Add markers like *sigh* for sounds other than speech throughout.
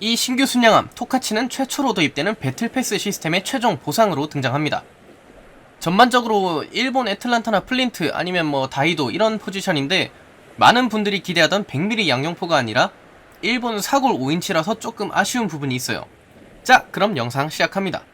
이 신규 순양함 토카치는 최초로 도입되는 배틀패스 시스템의 최종 보상으로 등장합니다. 전반적으로 일본 애틀란타나 플린트 아니면 뭐 다이도 이런 포지션인데 많은 분들이 기대하던 100mm 양용포가 아니라 일본 사골 5인치라서 조금 아쉬운 부분이 있어요. 자, 그럼 영상 시작합니다.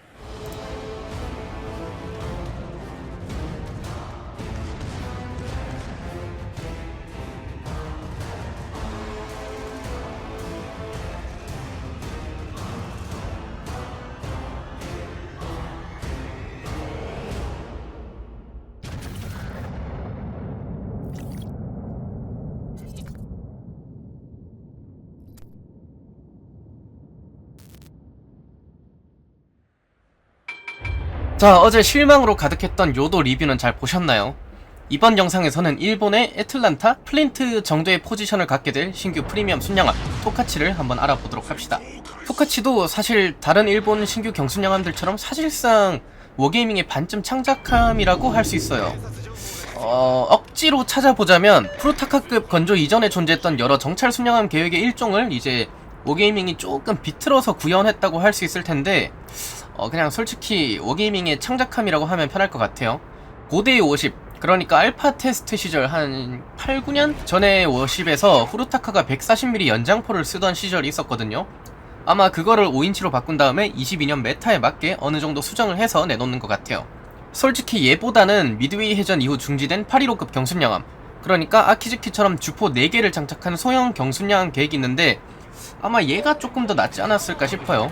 자, 어제 실망으로 가득했던 요도 리뷰는 잘 보셨나요? 이번 영상에서는 일본의 애틀란타, 플린트 정도의 포지션을 갖게 될 신규 프리미엄 순양함 토카치를 한번 알아보도록 합시다. 토카치도 사실 다른 일본 신규 경순양함들처럼 사실상 워게이밍의 반쯤 창작함이라고 할 수 있어요. 어, 억지로 찾아보자면 프로타카급 건조 이전에 존재했던 여러 정찰 순양함 계획의 일종을 이제 워게이밍이 조금 비틀어서 구현했다고 할 수 있을 텐데 어, 그냥 솔직히 워게이밍의 창작함이라고 하면 편할 것 같아요. 고대의 50, 그러니까 알파 테스트 시절 한 8, 9년 전에 워십에서 후루타카가 140mm 연장포를 쓰던 시절이 있었거든요. 아마 그거를 5인치로 바꾼 다음에 22년 메타에 맞게 어느 정도 수정을 해서 내놓는 것 같아요. 솔직히 얘보다는 미드웨이 해전 이후 중지된 815급 경순양함, 그러니까 아키즈키처럼 주포 4개를 장착한 소형 경순양함 계획이 있는데 아마 얘가 조금 더 낫지 않았을까 싶어요.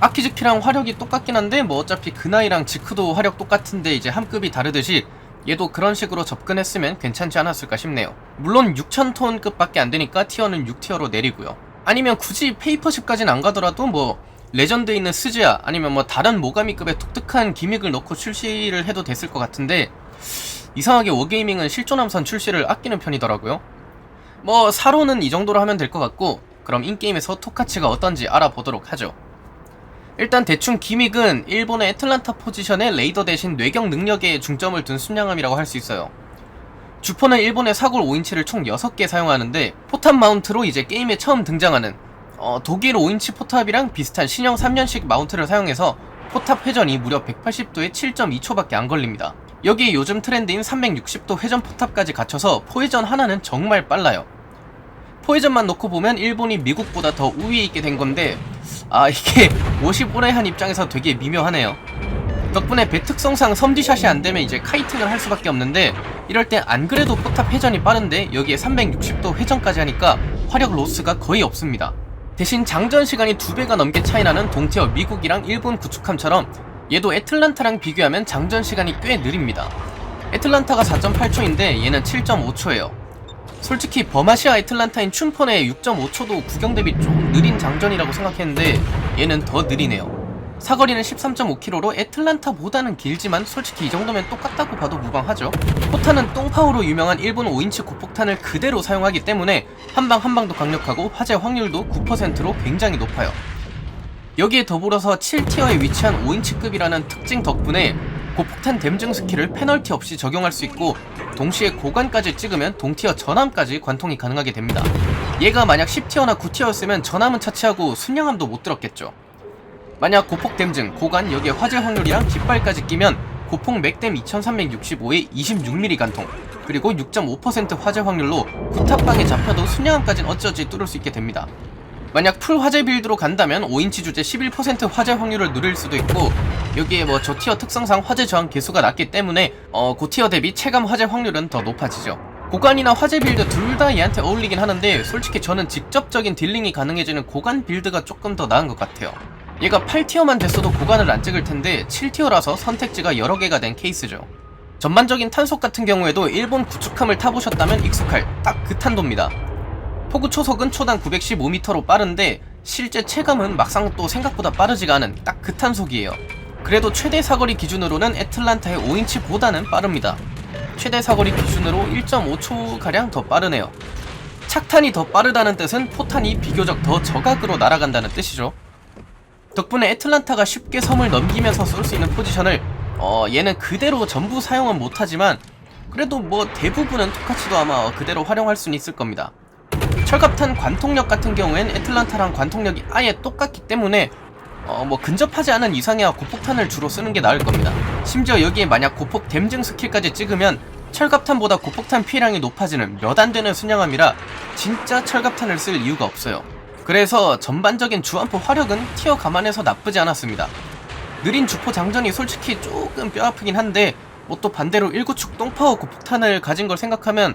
아키즈키랑 화력이 똑같긴 한데 뭐 어차피 그나이랑 지크도 화력 똑같은데 이제 한 급이 다르듯이 얘도 그런 식으로 접근했으면 괜찮지 않았을까 싶네요. 물론 6000톤급밖에 안 되니까 티어는 6티어로 내리고요. 아니면 굳이 페이퍼십까지는 안 가더라도 뭐 레전드에 있는 스즈야 아니면 뭐 다른 모가미급의 독특한 기믹을 넣고 출시를 해도 됐을 것 같은데 이상하게 워게이밍은 실존함선 출시를 아끼는 편이더라고요. 뭐 사로는 이 정도로 하면 될 것 같고 그럼 인게임에서 토카치가 어떤지 알아보도록 하죠. 일단 대충 기믹은 일본의 애틀란타 포지션의 레이더 대신 뇌경 능력에 중점을 둔 순양함이라고 할 수 있어요. 주포는 일본의 사골 5인치를 총 6개 사용하는데 포탑 마운트로 이제 게임에 처음 등장하는 어, 독일 5인치 포탑이랑 비슷한 신형 3년식 마운트를 사용해서 포탑 회전이 무려 180도에 7.2초밖에 안 걸립니다. 여기에 요즘 트렌드인 360도 회전 포탑까지 갖춰서 포회전 하나는 정말 빨라요. 포회전만 놓고 보면 일본이 미국보다 더 우위에 있게 된 건데 아 이게 *laughs* 55회 한 입장에서 되게 미묘하네요. 덕분에 배 특성상 섬디샷이 안 되면 이제 카이팅을 할 수밖에 없는데 이럴 때 안 그래도 포탑 회전이 빠른데 여기에 360도 회전까지 하니까 화력 로스가 거의 없습니다. 대신 장전 시간이 두 배가 넘게 차이나는 동티어 미국이랑 일본 구축함처럼 얘도 애틀란타랑 비교하면 장전 시간이 꽤 느립니다. 애틀란타가 4.8초인데 얘는 7.5초예요. 솔직히 버마시아 애틀란타인 춘폰의 6.5초도 구경 대비 좀 느린 장전이라고 생각했는데 얘는 더 느리네요. 사거리는 13.5km로 애틀란타보다는 길지만 솔직히 이 정도면 똑같다고 봐도 무방하죠. 포탄은 똥파워로 유명한 일본 5인치 고폭탄을 그대로 사용하기 때문에 한 방 한 방도 강력하고 화재 확률도 9%로 굉장히 높아요. 여기에 더불어서 7티어에 위치한 5인치급이라는 특징 덕분에 고폭탄 댐증 스킬을 페널티 없이 적용할 수 있고 동시에 고관까지 찍으면 동티어 전함까지 관통이 가능하게 됩니다. 얘가 만약 10티어나 9티어였으면 전함은 차치하고 순양함도 못 들었겠죠. 만약 고폭 댐증, 고관 여기에 화재 확률이랑 깃발까지 끼면 고폭 맥댐 2365에 26mm 관통 그리고 6.5% 화재 확률로 구탑방에 잡혀도 순양함까진 어쩌지 뚫을 수 있게 됩니다. 만약 풀 화재 빌드로 간다면 5인치 주제 11% 화재 확률을 누릴 수도 있고 여기에 뭐 저티어 특성상 화재 저항 개수가 낮기 때문에 어 고티어 대비 체감 화재 확률은 더 높아지죠. 고관이나 화재 빌드 둘 다 얘한테 어울리긴 하는데 솔직히 저는 직접적인 딜링이 가능해지는 고관 빌드가 조금 더 나은 것 같아요. 얘가 8티어만 됐어도 고관을 안 찍을 텐데 7티어라서 선택지가 여러 개가 된 케이스죠. 전반적인 탄속 같은 경우에도 일본 구축함을 타보셨다면 익숙할 딱 그 탄도입니다. 포구 초속은 초당 915m로 빠른데 실제 체감은 막상 또 생각보다 빠르지가 않은 딱 그 탄속이에요. 그래도 최대 사거리 기준으로는 애틀란타의 5인치보다는 빠릅니다. 최대 사거리 기준으로 1.5초 가량 더 빠르네요. 착탄이 더 빠르다는 뜻은 포탄이 비교적 더 저각으로 날아간다는 뜻이죠. 덕분에 애틀란타가 쉽게 섬을 넘기면서 쏠 수 있는 포지션을 어 얘는 그대로 전부 사용은 못하지만 그래도 뭐 대부분은 토카치도 아마 그대로 활용할 수는 있을 겁니다. 철갑탄 관통력 같은 경우엔 애틀란타랑 관통력이 아예 똑같기 때문에 어, 뭐 근접하지 않은 이상이야 고폭탄을 주로 쓰는 게 나을 겁니다. 심지어 여기에 만약 고폭 댐증 스킬까지 찍으면 철갑탄보다 고폭탄 피해량이 높아지는 몇 안 되는 순양함이라 진짜 철갑탄을 쓸 이유가 없어요. 그래서 전반적인 주안포 화력은 티어 감안해서 나쁘지 않았습니다. 느린 주포 장전이 솔직히 조금 뼈아프긴 한데 뭐 또 반대로 1구축 똥파워 고폭탄을 가진 걸 생각하면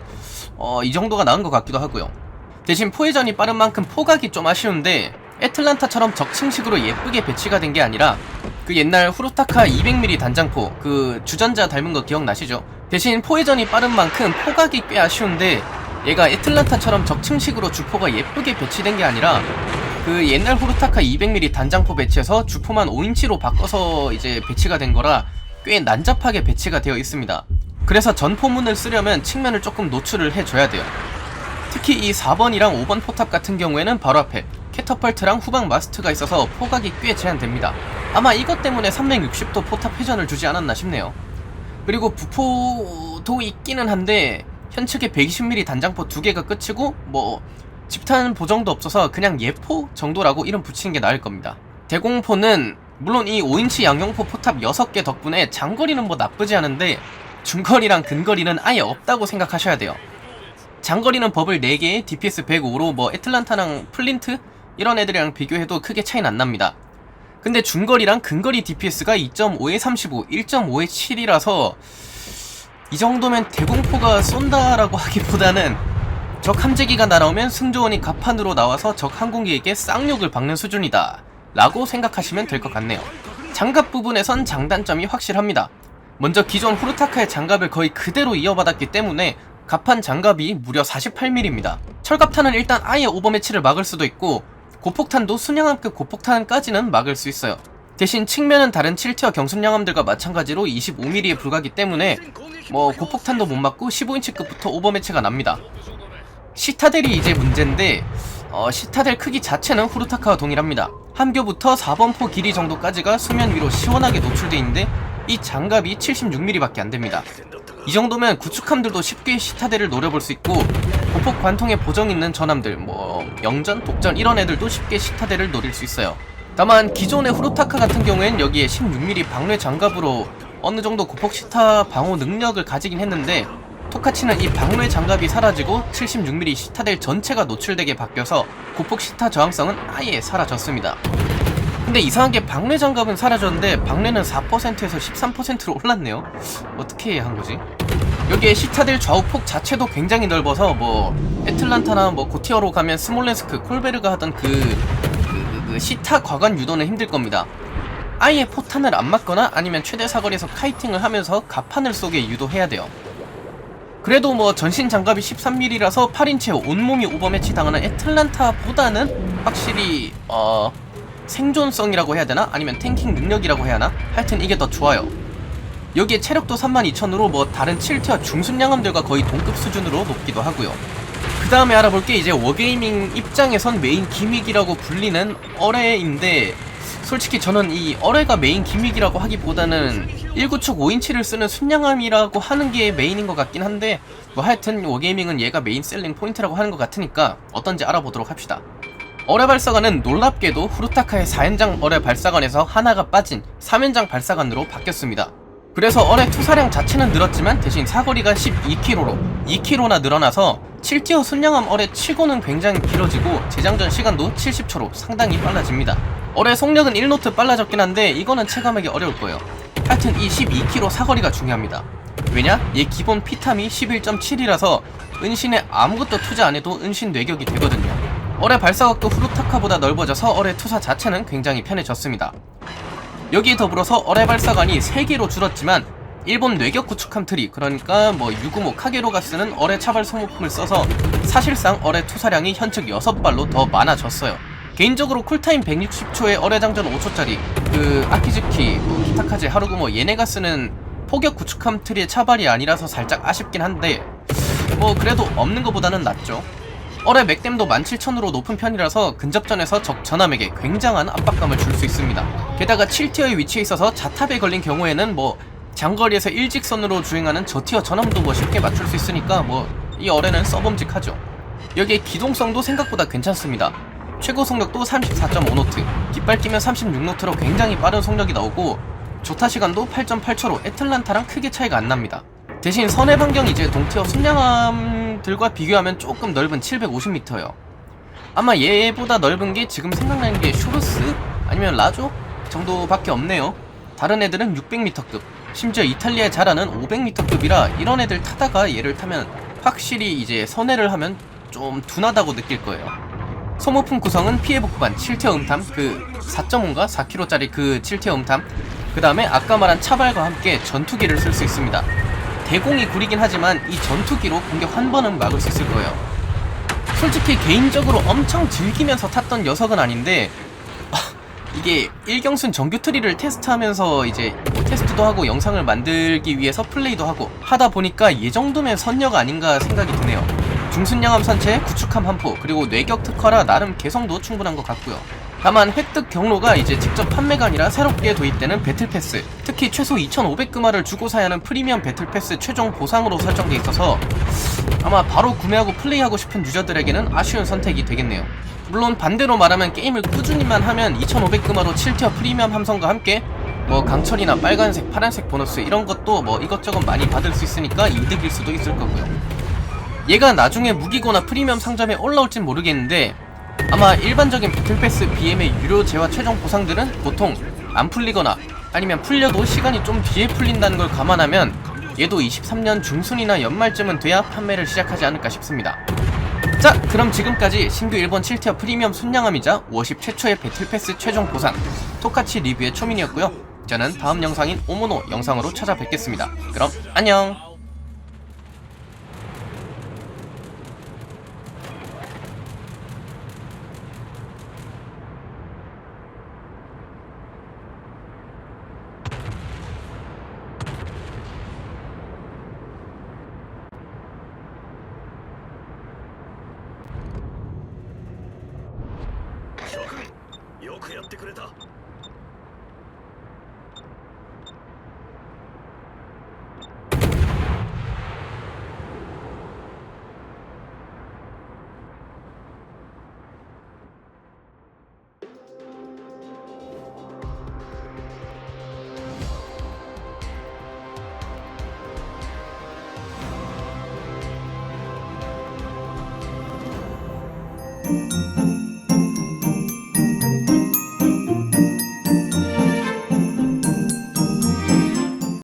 어, 이 정도가 나은 것 같기도 하고요. 대신 포회전이 빠른 만큼 포각이 좀 아쉬운데 애틀란타처럼 적층식으로 예쁘게 배치가 된 게 아니라 그 옛날 후루타카 200mm 단장포 그 주전자 닮은 거 기억나시죠? 대신 포회전이 빠른 만큼 포각이 꽤 아쉬운데 얘가 애틀란타처럼 적층식으로 주포가 예쁘게 배치된 게 아니라 그 옛날 후루타카 200mm 단장포 배치에서 주포만 5인치로 바꿔서 이제 배치가 된 거라 꽤 난잡하게 배치가 되어 있습니다. 그래서 전포문을 쓰려면 측면을 조금 노출을 해줘야 돼요. 특히 이 4번이랑 5번 포탑 같은 경우에는 바로 앞에 캐터펄트랑 후방 마스트가 있어서 포각이 꽤 제한됩니다. 아마 이것 때문에 360도 포탑 회전을 주지 않았나 싶네요. 그리고 부포도 있기는 한데 현측에 120mm 단장포 두 개가 끝이고 뭐 집탄 보정도 없어서 그냥 예포 정도라고 이름 붙이는 게 나을 겁니다. 대공포는 물론 이 5인치 양용포 포탑 6개 덕분에 장거리는 뭐 나쁘지 않은데 중거리랑 근거리는 아예 없다고 생각하셔야 돼요. 장거리는 버블 4개에 DPS 105로 뭐 애틀란타랑 플린트 이런 애들이랑 비교해도 크게 차이는 안 납니다. 근데 중거리랑 근거리 DPS가 2.5에 35, 1.5에 7이라서 이 정도면 대공포가 쏜다라고 *laughs* 하기보다는 적 함재기가 날아오면 승조원이 갑판으로 나와서 적 항공기에게 쌍욕을 박는 수준이다 라고 생각하시면 될 것 같네요. 장갑 부분에선 장단점이 확실합니다. 먼저 기존 후르타카의 장갑을 거의 그대로 이어받았기 때문에 갑판 장갑이 무려 48mm입니다. 철갑탄은 일단 아예 오버매치를 막을 수도 있고 고폭탄도 순양함급 고폭탄까지는 막을 수 있어요. 대신 측면은 다른 7티어 경순양함들과 마찬가지로 25mm에 불과하기 때문에 뭐 고폭탄도 못 맞고 15인치급부터 오버매치가 납니다. 시타델이 이제 문제인데 어, 시타델 크기 자체는 후르타카와 동일합니다. 함교부터 4번 포 길이 정도까지가 수면 위로 시원하게 노출돼 있는데 이 장갑이 76mm밖에 안 됩니다. 이 정도면 구축함들도 쉽게 시타델을 노려볼 수 있고 고폭 관통에 보정 있는 전함들 뭐 영전, 독전 이런 애들도 쉽게 시타델을 노릴 수 있어요. 다만 기존의 후루타카 같은 경우엔 여기에 16mm 방뢰 장갑으로 어느 정도 고폭 시타 방어 능력을 가지긴 했는데 토카치는 이 방뢰 장갑이 사라지고 76mm 시타델 전체가 노출되게 바뀌어서 고폭 시타 저항성은 아예 사라졌습니다. 근데 이상하게 방뢰 장갑은 사라졌는데 방뢰는 4%에서 13%로 올랐네요. 어떻게 한 거지? 여기에 시타델 좌우폭 자체도 굉장히 넓어서 뭐 애틀란타나 뭐 고티어로 가면 스몰렌스크, 콜베르가 하던 그, 그, 그 시타 과관 유도는 힘들 겁니다. 아예 포탄을 안 맞거나 아니면 최대 사거리에서 카이팅을 하면서 갑판을 쏘게 유도해야 돼요. 그래도 뭐 전신 장갑이 13mm라서 8인치에 온몸이 오버매치 당하는 애틀란타보다는 확실히 어 생존성이라고 해야 되나? 아니면 탱킹 능력이라고 해야 하나? 하여튼 이게 더 좋아요. 여기에 체력도 32,000으로 뭐 다른 7티어 중순 양함들과 거의 동급 수준으로 높기도 하고요. 그 다음에 알아볼 게 이제 워게이밍 입장에선 메인 기믹이라고 불리는 어레인데 솔직히 저는 이 어레가 메인 기믹이라고 하기보다는 1구축 5인치를 쓰는 순양함이라고 하는 게 메인인 것 같긴 한데 뭐 하여튼 워게이밍은 얘가 메인 셀링 포인트라고 하는 것 같으니까 어떤지 알아보도록 합시다. 어뢰 발사관은 놀랍게도 후루타카의 4연장 어뢰 발사관에서 하나가 빠진 3연장 발사관으로 바뀌었습니다. 그래서 어뢰 투사량 자체는 늘었지만 대신 사거리가 12km로 2km나 늘어나서 7티어 순양함 어뢰 치고는 굉장히 길어지고 재장전 시간도 70초로 상당히 빨라집니다. 어뢰 속력은 1노트 빨라졌긴 한데 이거는 체감하기 어려울 거예요. 하여튼 이 12km 사거리가 중요합니다. 왜냐? 얘 기본 피탐이 11.7이라서 은신에 아무것도 투자 안 해도 은신 뇌격이 되거든요. 어뢰 발사각도 후루타카보다 넓어져서 어뢰 투사 자체는 굉장히 편해졌습니다. 여기에 더불어서 어뢰 발사관이 3개로 줄었지만 일본 뇌격 구축함 트리 그러니까 뭐 유구모 카게로가 쓰는 어뢰 차발 소모품을 써서 사실상 어뢰 투사량이 현측 6발로 더 많아졌어요. 개인적으로 쿨타임 160초에 어뢰 장전 5초짜리 그 아키즈키, 뭐 히타카제, 하루구모 얘네가 쓰는 포격 구축함 트리의 차발이 아니라서 살짝 아쉽긴 한데 뭐 그래도 없는 것보다는 낫죠. 어뢰 맥댐도 17,000으로 높은 편이라서 근접전에서 적 전함에게 굉장한 압박감을 줄 수 있습니다. 게다가 7티어에 위치해 있어서 자탑에 걸린 경우에는 뭐 장거리에서 일직선으로 주행하는 저티어 전함도 뭐 쉽게 맞출 수 있으니까 뭐 이 어뢰는 써봄직하죠. 여기에 기동성도 생각보다 괜찮습니다. 최고 속력도 34.5노트, 깃발 끼면 36노트로 굉장히 빠른 속력이 나오고 조타 시간도 8.8초로 애틀란타랑 크게 차이가 안 납니다. 대신 선해 반경이 이제 동티어 순양함 들과 비교하면 조금 넓은 750m예요. 아마 얘보다 넓은 게 지금 생각나는 게 슈루스 아니면 라조 정도밖에 없네요. 다른 애들은 600m급, 심지어 이탈리아에 자라는 500m급이라 이런 애들 타다가 얘를 타면 확실히 이제 선회를 하면 좀 둔하다고 느낄 거예요. 소모품 구성은 피해 복구반 7티어 음탐 그 4.5인가 4kg짜리 그 7티어 음탐 그 다음에 아까 말한 차발과 함께 전투기를 쓸 수 있습니다. 대공이 구리긴 하지만 이 전투기로 공격 한 번은 막을 수 있을 거예요. 솔직히 개인적으로 엄청 즐기면서 탔던 녀석은 아닌데 아, 이게 일경순 정규 트리를 테스트하면서 이제 뭐 테스트도 하고 영상을 만들기 위해서 플레이도 하고 하다 보니까 이 정도면 선녀가 아닌가 생각이 드네요. 중순양함 선체, 구축함 한포, 그리고 뇌격 특화라 나름 개성도 충분한 것 같고요. 다만 획득 경로가 이제 직접 판매가 아니라 새롭게 도입되는 배틀패스, 특히 최소 2,500금화를 주고 사야 하는 프리미엄 배틀패스 최종 보상으로 설정돼 있어서 아마 바로 구매하고 플레이하고 싶은 유저들에게는 아쉬운 선택이 되겠네요. 물론 반대로 말하면 게임을 꾸준히만 하면 2,500금화로 7티어 프리미엄 함성과 함께 뭐 강철이나 빨간색, 파란색 보너스 이런 것도 뭐 이것저것 많이 받을 수 있으니까 이득일 수도 있을 거고요. 얘가 나중에 무기고나 프리미엄 상점에 올라올진 모르겠는데 아마 일반적인 배틀패스 BM의 유료 재화 최종 보상들은 보통 안 풀리거나 아니면 풀려도 시간이 좀 뒤에 풀린다는 걸 감안하면 얘도 23년 중순이나 연말쯤은 돼야 판매를 시작하지 않을까 싶습니다. 자, 그럼 지금까지 신규 일본 7티어 프리미엄 순양함이자 워십 최초의 배틀패스 최종 보상 토카치 리뷰의 초민이었고요. 저는 다음 영상인 오모노 영상으로 찾아뵙겠습니다. 그럼 안녕! くやってくれた。